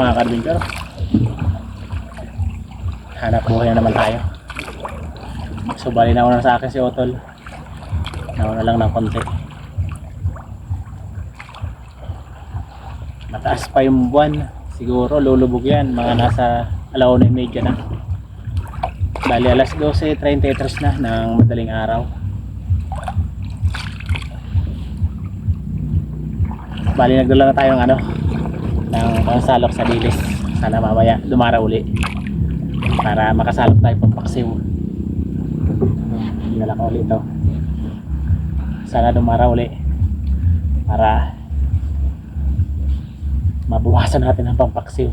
mga karbinter. Hanap buhay na naman tayo. So bali na na sa akin si Otol. Nauna lang ng konti. Mataas pa yung buwan. Siguro lulubog yan. Mga nasa alauna yung medya na. Bali alas 12.33 na ng madaling araw. Bali nagdala na tayo ng ano ng pangsalok sa dilis. Sana mamaya dumara uli para makasalok tayo pang paksiw. Dinala ko ulit ito. Sana dumara uli para mabuwasan natin ang pampaksiw.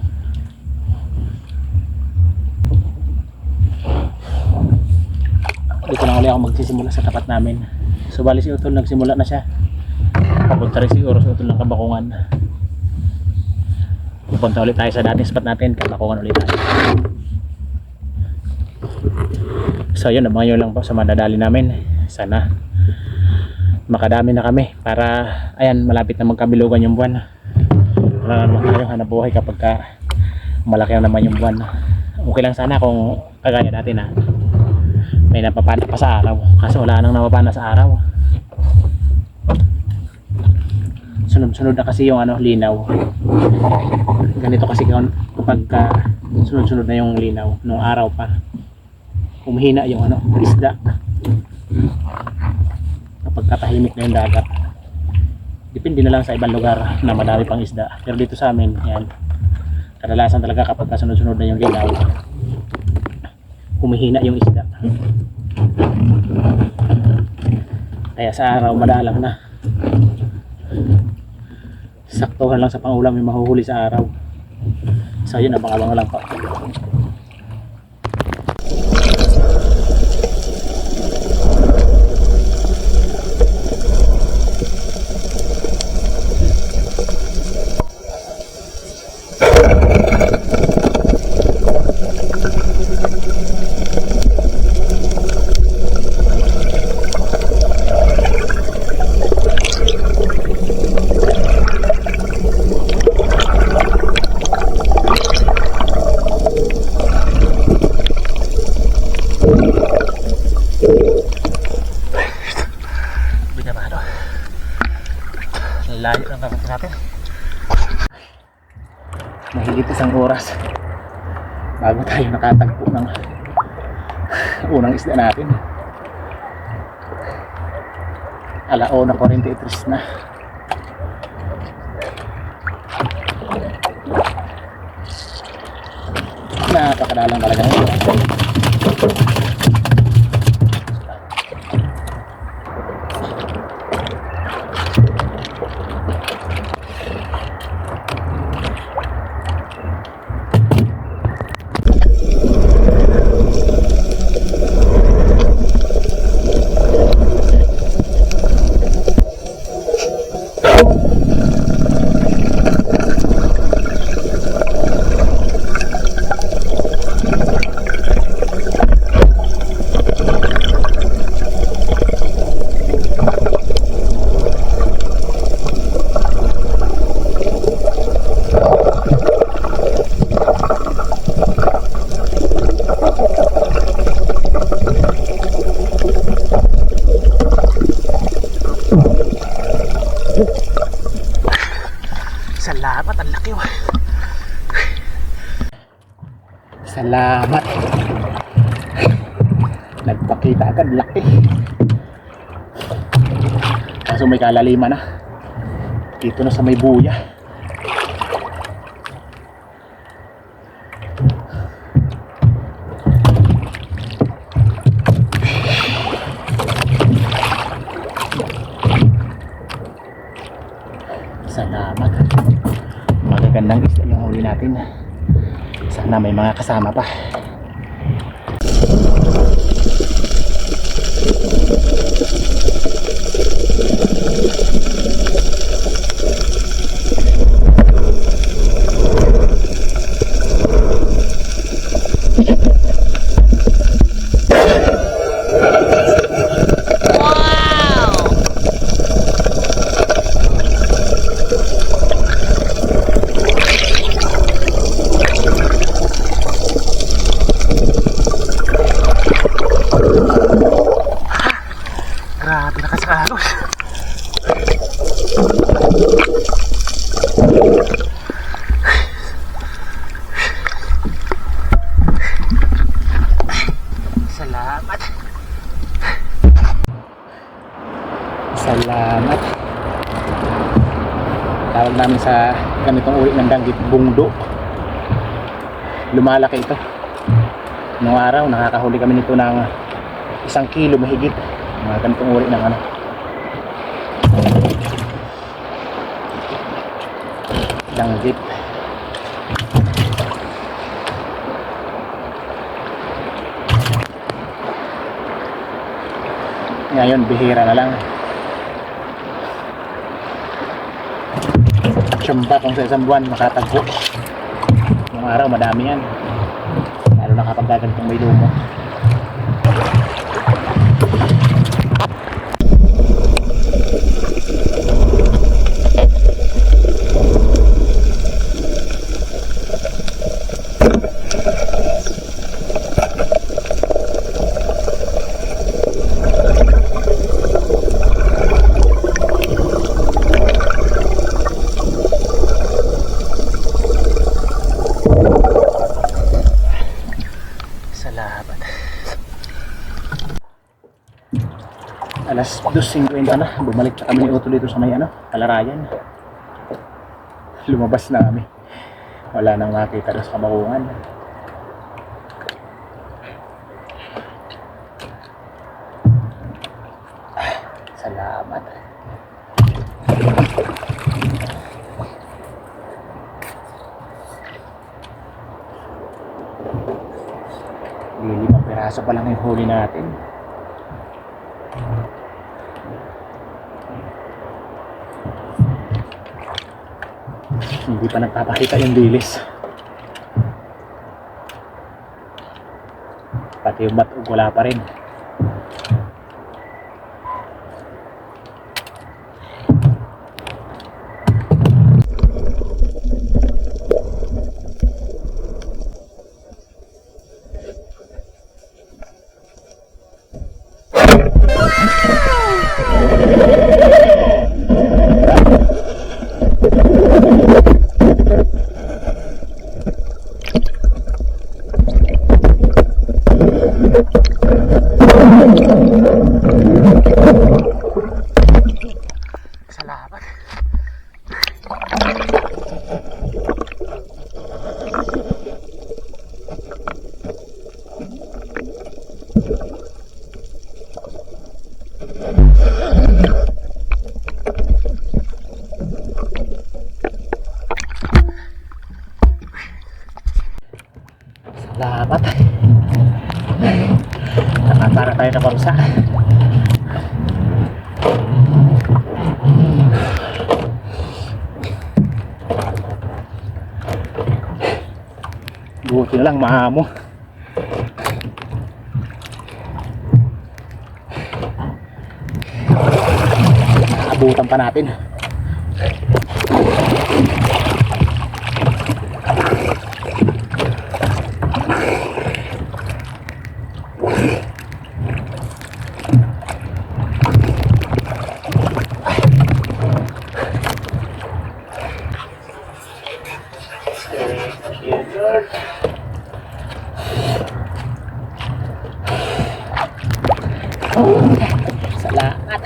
Dito lang uli ako magsisimula sa tapat namin. So bali si Utol nagsimula na siya. Papunta rin siguro sa Utol ng Kabakungan. Pupunta ulit tayo sa dating spot natin. Kabakungan ulit tayo. So yun, yun lang po sa madadali namin. Sana makadami na kami para ayan malapit na magkabilugan yung buwan. Wala na naman tayo hanap buhay kapag ka malaki na naman yung buwan. Okay lang sana kung kagaya natin ha. May napapana pa sa araw. Kaso wala nang napapana sa araw. Sunod-sunod na kasi yung ano, linaw. Ganito kasi kapag ka sunod-sunod na yung linaw nung araw pa humihina yung ano, isda. Kapag katahimik na yung dagat. Depende na lang sa ibang lugar na madami pang isda. Pero dito sa amin, yan. Kadalasan talaga kapag kasunod-sunod na yung linaw, humihina yung isda. Kaya sa araw, madalang na. Saktuhan lang sa pangulam yung mahuhuli sa araw. So yun, abang-abang lang po. Binabado. Layo lang kapag natin. Mahigit isang oras bago tayo nakatagpo ng unang isda natin. Alaona 43 na. Napakadalang talaga. Salamat, Kaso may kalaliman na. Dito na sa may buya. Salamat. Magagandang isda yung huli natin. Sana may mga kasama pa. Ganitong uri ng danggit bungdo. Lumalaki ito. Noong araw, nakakahuli kami nito ng isang kilo mahigit. Mga ganitong uri ng ano. Danggit. Ngayon, bihira na lang. Siyamba kung sa isang buwan makatagpo. Yung araw, madami yan. Lalo na kapag gagantong may lumo. Salamat. Alas 2.50 na. Bumalik na kami ni dito sa may ano, Kalarayan. Lumabas na kami. Wala nang makita doon sa kabakungan. Ah, Salamat. Limang piraso pa lang yung huli natin. Hindi pa nagpapakita yung dilis. Pati yung batog wala pa rin. Salamat. Salamat. Nakatara tayo na parusa. Buti na lang maamo. Abutan pa natin. Salamat.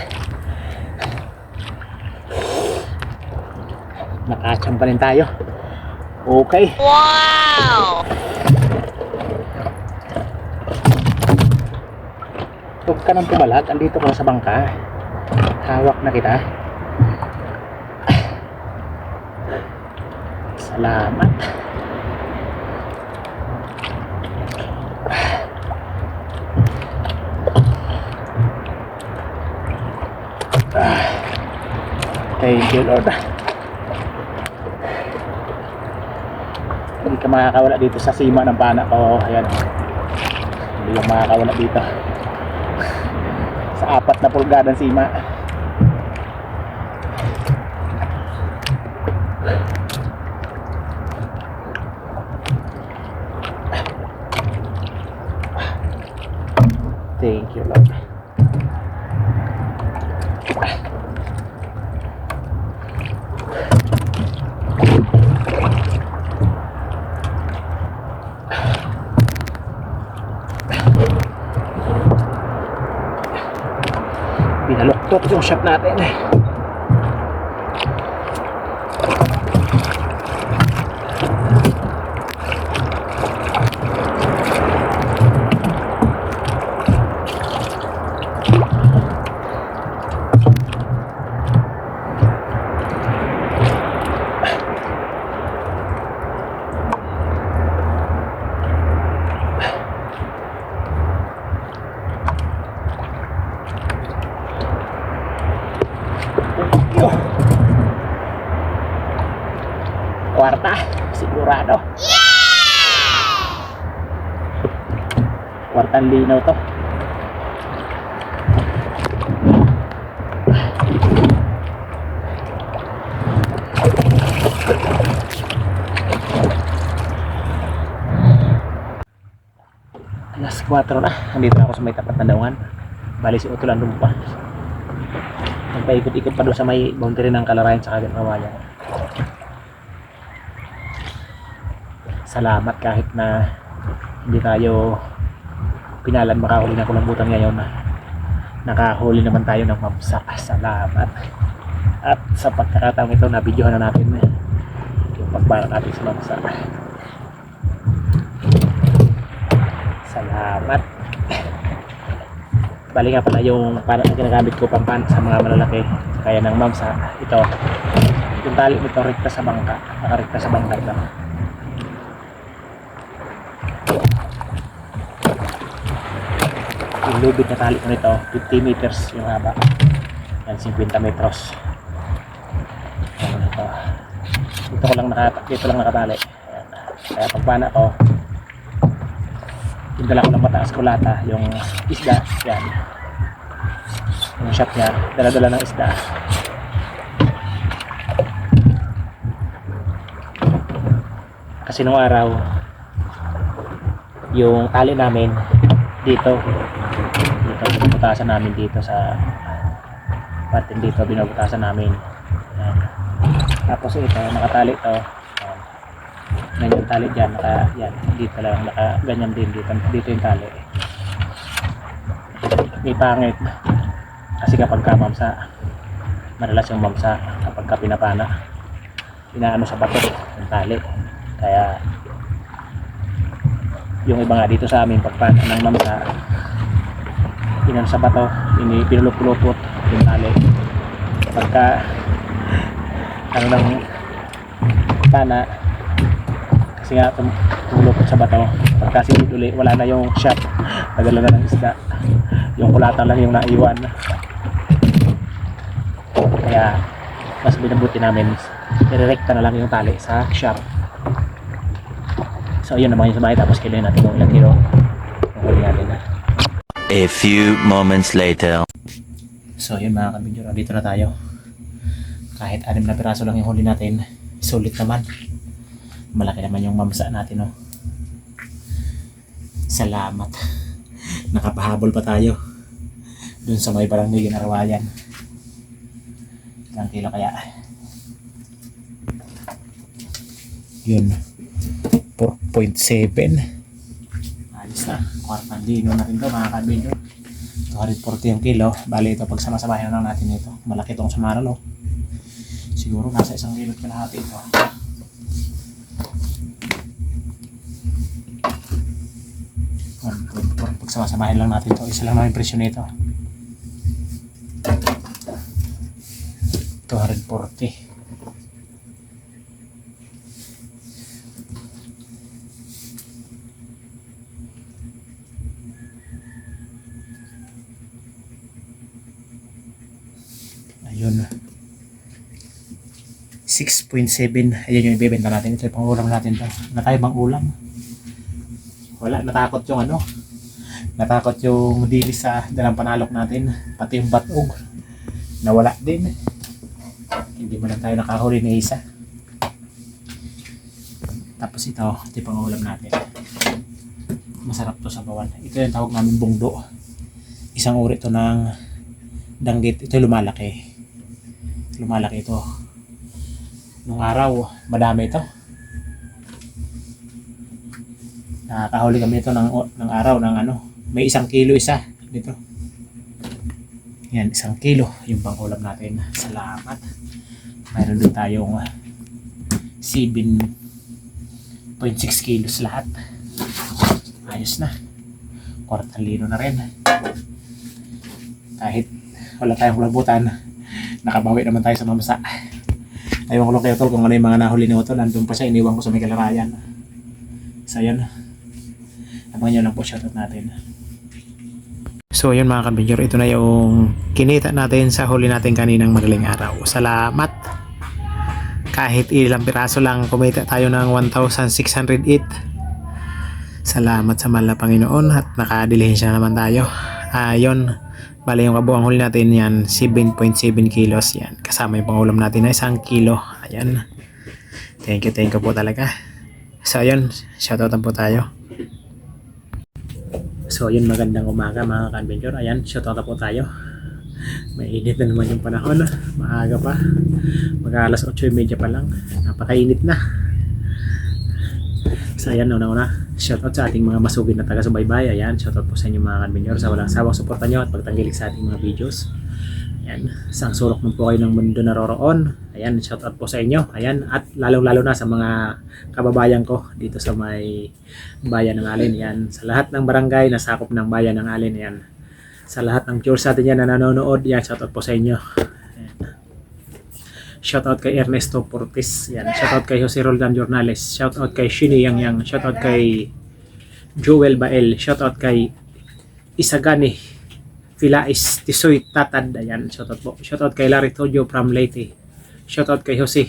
Nakacham pa rin tayo. Okay. Wow! Huwag ka nang pumalag. Andito ka sa bangka. Hawak na kita. Salamat. Ah. Thank you, Lord. Ka makakawala dito sa sima ng pana ko. Ayan. Hindi ka makakawala dito. Sa apat na pulgadang sima. Thank you, Lord. Yung shop natin. Kwartang linaw to. Alas 4 na. Nandito na ako sa may tapat na daungan. Bali si Uto lang pa. Nagpaikot-ikot pa doon sa may boundary ng Kalarayan sa Kagat Kawayan. Salamat kahit na hindi tayo pinalan makahuli ng kulambutan ngayon. Nakahuli naman tayo ng mamsa. Salamat. At sa pagkakataong ito, nabidyohan na natin yung pagbara natin sa mamsa. Salamat. Bali nga pala yung para ginagamit ko pampan sa mga malalaki kaya ng mamsa ito yung tali nito rekta sa bangka nakarekta sa bangka ito yung lubid na tali ko nito 50 meters yung haba. Yan 50 metros. Yan ito. Dito ko lang naka, dito lang nakatali Ayan. kaya pagpana ko yung dala ko ng mataas kulata yung isda. Yan. Yung shot niya dala-dala ng isda. Kasi nung araw yung tali namin dito binubutasan namin dito sa patin dito binubutasan namin. Yan. tapos ito nakatali to. Yan. ganyan tali dyan naka, yan, dito lang naka, ganyan din dito, dito yung tali. May pangit. Kasi kapag ka mamsa madalas yung mamsa kapag ka pinapana inaano sa bato yung tali. Kaya yung iba nga dito sa amin pagpana ng mamsa inano sa bato ini pinulupulupot yung tali pagka ano ng pana kasi nga tum tumulupot sa bato. Pagka sinid uli wala na yung shot. Nadala na ng isda. Yung kulata lang yung naiwan. Kaya mas binabuti namin nirerekta na lang yung tali sa shop. So yun naman yung sa tapos kiloin natin kung ilang kilo. Yung huli natin na A few moments later. so yun mga kabidyo dito na tayo. Kahit anim na piraso lang yung huli natin sulit naman. Malaki naman yung mamsa natin no? Salamat. Nakapahabol pa tayo dun sa may barangay Ginarawayan ilang kilo kaya? Yun. 4.7 alis na kwartang lino natin to mga kabidyo 240 yung kilo. Bali ito pag samasamahin na natin ito. Malaki itong samaran no? Siguro nasa isang kilo kalahati ito. Pag samasamahin lang natin ito isa lang namin presyo nito. 240 ayun 6.7 ayun yung ibebenta natin. Ito yung pang ulam natin to. Nakaibang ulam? Wala. Natakot yung ano? Natakot yung dilis sa dalang panalok natin. Pati yung batog. Nawala din. Hindi mo lang tayo nakahuli na isa. Tapos ito ito yung pang ulam natin. Masarap to sa bawan ito yung tawag namin bungdo. Isang uri to ng danggit. Ito lumalaki. Lumalaki ito nung araw madami ito nakakahuli kami ito ng, ng araw ng ano may isang kilo isa dito Yan, isang kilo yung pang ulam natin. Salamat. Mayroon din tayong ah, 7.6 kilos lahat. Ayos na. Kwartang lino na rin. Kahit wala tayong kulabutan, nakabawi naman tayo sa mamasa. Ayaw ko lang kayo tol kung ano yung mga nahuli ni Otol. Nandun pa siya, iniwan ko sa may kalarayan. So yun. Abangan nyo lang po shoutout natin. So yun mga kabidyor, ito na yung kinita natin sa huli natin kaninang madaling araw. Salamat! Kahit ilang piraso lang, kumita tayo ng 1,608. Salamat sa mahal na Panginoon at nakadilihensya naman tayo. Ayun, bali yung kabuang huli natin yan, 7.7 kilos yan. Kasama yung pangulam natin na isang kilo. Ayan. Thank you, thank you po talaga. So ayun, shoutoutan po tayo. So yun, magandang umaga mga ka-adventure. Ayan, shoutout po tayo. Mainit na naman yung panahon. Maaga pa. Mag alas 8.30 pa lang. Napakainit na. So ayan, una-una. Shoutout sa ating mga masugid na taga-subaybay. Ayan, shoutout po sa inyo mga ka-adventure. Sa walang sawang suporta nyo at pagtanggilik sa ating mga videos. Ayan, isang sulok man po kayo ng mundo naroroon. Ayan, shoutout po sa inyo. Ayan, at lalong-lalo na sa mga kababayan ko dito sa may bayan ng Alin. Yan. Sa lahat ng barangay na sakop ng bayan ng Alin. Yan. Sa lahat ng viewers natin yan na nanonood. Yan. Shoutout po sa inyo. Shoutout kay Ernesto Portis. Yan. Shoutout kay Jose Roldan Jornales. Shoutout kay Shini Yang Yang. Shoutout kay Joel Bael. Shoutout kay Isagani Filais Tisoy Tatad. Ayan. Shoutout po. Shoutout kay Larry Tojo from Leyte. Shoutout kay Jose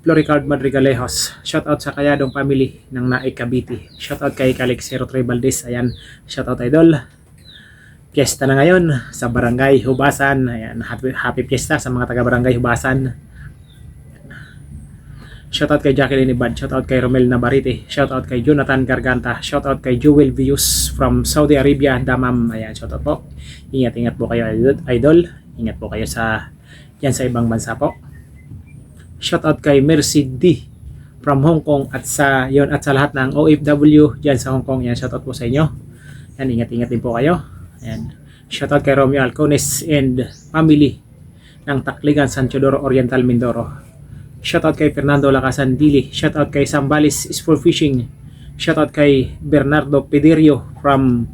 Floricard Madrigalejos. Shoutout sa Kayadong family ng Naik Cavite. Shoutout kay Calixero Trey Valdez. Ayan, shoutout idol. Fiesta na ngayon sa Barangay Hubasan. Ayan, happy, happy fiesta sa mga taga Barangay Hubasan. Shoutout kay Jacqueline Ibad. Shoutout kay Romel Nabarite. Shoutout kay Jonathan Garganta. Shoutout kay Jewel Views from Saudi Arabia, Damam. Ayan, shoutout po. Ingat-ingat po kayo idol. Ingat po kayo sa yan sa ibang bansa po. Shoutout kay Mercy D from Hong Kong at sa yon at sa lahat ng OFW diyan sa Hong Kong. Yan shoutout po sa inyo. Yan ingat-ingat din po kayo. Yan. Shoutout kay Romeo Alcones and family ng Takligan San Teodoro Oriental Mindoro. Shoutout kay Fernando Lacasan Dili. Shoutout kay Sambalis is for fishing. Shoutout kay Bernardo Pederio from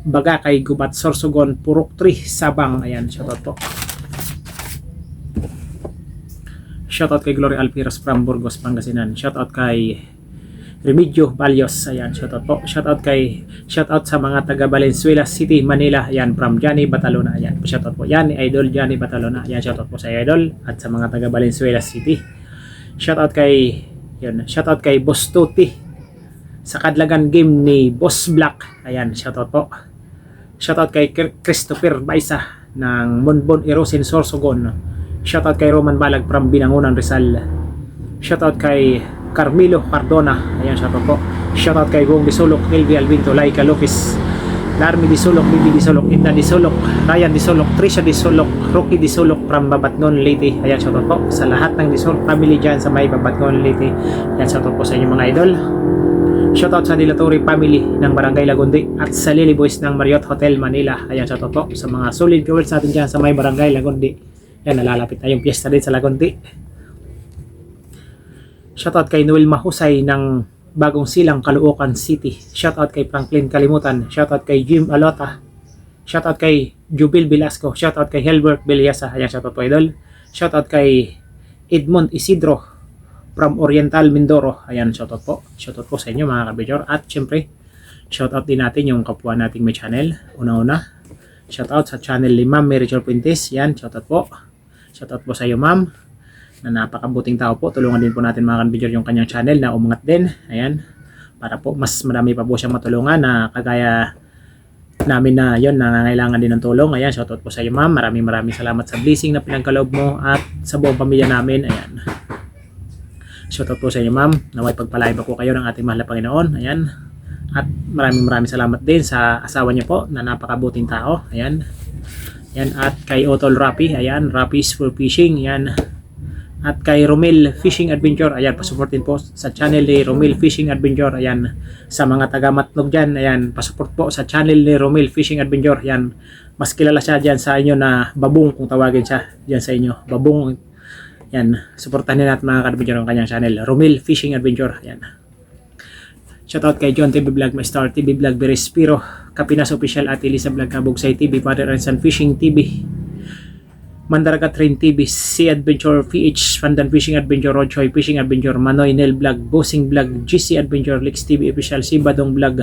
Bagakay Gubat Sorsogon Purok 3 Sabang. Ayan, shoutout po. Shoutout kay Glory Alpiros from Burgos, Pangasinan. Shoutout kay Remedio Balios. Ayan, shoutout po. Shoutout kay shoutout sa mga taga Valenzuela City, Manila. Ayan, from Johnny Batalona. Ayan, shoutout po. Yan, Idol Johnny Batalona. Ayan, shoutout po sa Idol at sa mga taga Valenzuela City. Shoutout kay yun, shoutout kay Boss Tuti sa kadlagan game ni Boss Black. Ayan, shoutout po. Shoutout kay Christopher Baisa ng Monbon Erosin Sorsogon. Shoutout kay Roman Balag from Binangunan Rizal. Shoutout kay Carmelo Cardona. Ayan, shoutout po. Shoutout kay Gong Disulok, Elvi Alvinto, Laika Lopez, Larmi Disulok, Bibi Disulok, Edna Disulok, Ryan Disulok, Trisha Disulok, Rocky Disulok from Babatngon, Leyte. Ayan, shoutout po sa lahat ng Disulok family dyan sa may Babatngon, Leyte. Ayan, shoutout po sa inyo mga idol. Shoutout sa Dilatori family ng Barangay Lagundi at sa Lily Boys ng Marriott Hotel Manila. Ayan, shoutout po sa mga solid viewers natin dyan sa may Barangay Lagundi. Yan, nalalapit na yung piyesta din sa Lagundi. Shoutout kay Noel Mahusay ng Bagong Silang, Caloocan City. Shoutout kay Franklin Kalimutan. Shoutout kay Jim Alota. Shoutout kay Jubil Velasco. Shoutout kay Helbert Beliasa. Ayan, shoutout po idol. Shoutout kay Edmond Isidro from Oriental Mindoro. Ayan, shoutout po. Shoutout po sa inyo mga kabidyor. At syempre, shoutout din natin yung kapwa nating may channel. Una-una, shoutout sa channel ni Ma'am Mary Jo Puentes. Yan, shoutout po. Shoutout po sa iyo ma'am na napakabuting tao po. Tulungan din po natin mga kabidyor yung kanyang channel na umangat din. Ayan. Para po mas marami pa po siyang matulungan na kagaya namin na yon nangangailangan din ng tulong. Ayan, shoutout po sa iyo ma'am. Maraming maraming salamat sa blessing na pinagkaloob mo at sa buong pamilya namin. Ayan. Shoutout po sa inyo ma'am. Naway pagpalain pa kayo ng ating mahal na Panginoon. Ayan. At maraming maraming salamat din sa asawa niyo po na napakabuting tao. Ayan. Yan at kay Otol Rapi. Ayan, Rapi's for Fishing. Yan. At kay Romel Fishing Adventure, ayan, pasuportin po sa channel ni Romel Fishing Adventure, ayan, sa mga taga Matnog dyan, ayan, pasuport po sa channel ni Romel Fishing Adventure, ayan, mas kilala siya dyan sa inyo na babung kung tawagin siya dyan sa inyo, babung, yan, suportahan natin mga ka-adventure ang kanyang channel, Romel Fishing Adventure, ayan. Shoutout kay John TV Vlog, My Star TV Vlog, Berespiro, Kapinas Official at Elisa Vlog, Kabugsay TV, Father and Son Fishing TV, Mandaragat Train TV, Sea Adventure, PH, Pandan Fishing Adventure, Rochoy Fishing Adventure, Manoy Nel Vlog, Bossing Vlog, GC Adventure, Lex TV Official, Sibadong Vlog,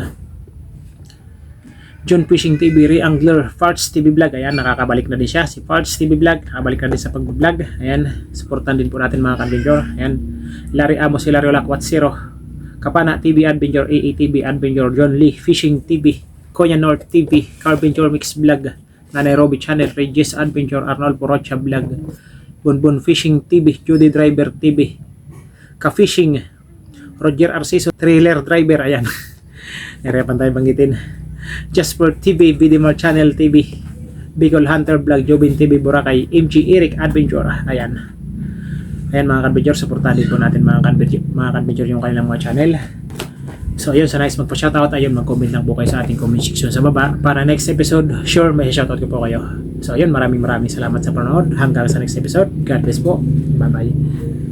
John Fishing TV, Re-Angler, Farts TV Vlog, ayan, nakakabalik na din siya, si Farts TV Vlog, nakabalik na din sa pag-vlog, ayan, supportan din po natin mga ka-adventure, ayan, Larry Amos, Hilario Lakwat Zero, Kapana TV Adventure, AATV Adventure, John Lee Fishing TV, Konya North TV, Carpenter Mix Vlog, Nanay Robby Channel, Regis Adventure, Arnold Porocha Vlog, Bunbun Fishing TV, Judy Driver TV, Ka-Fishing, Roger Arciso, Trailer Driver, ayan. Nariyapan tayo banggitin. Jasper TV, Vidimar Channel TV, Bicol Hunter Vlog, Jobin TV, Boracay, MG Eric Adventure, ayan. Ayan mga ka-adventure, supportahan din po natin mga ka-adventure, mga ka-adventure yung kanilang mga channel. So ayun, sa nice magpa-shoutout, ayun, mag-comment lang po kayo sa ating comment section sa baba. Para next episode, sure may shoutout ko po kayo. So ayun, maraming maraming salamat sa panonood. Hanggang sa next episode. God bless po. Bye-bye.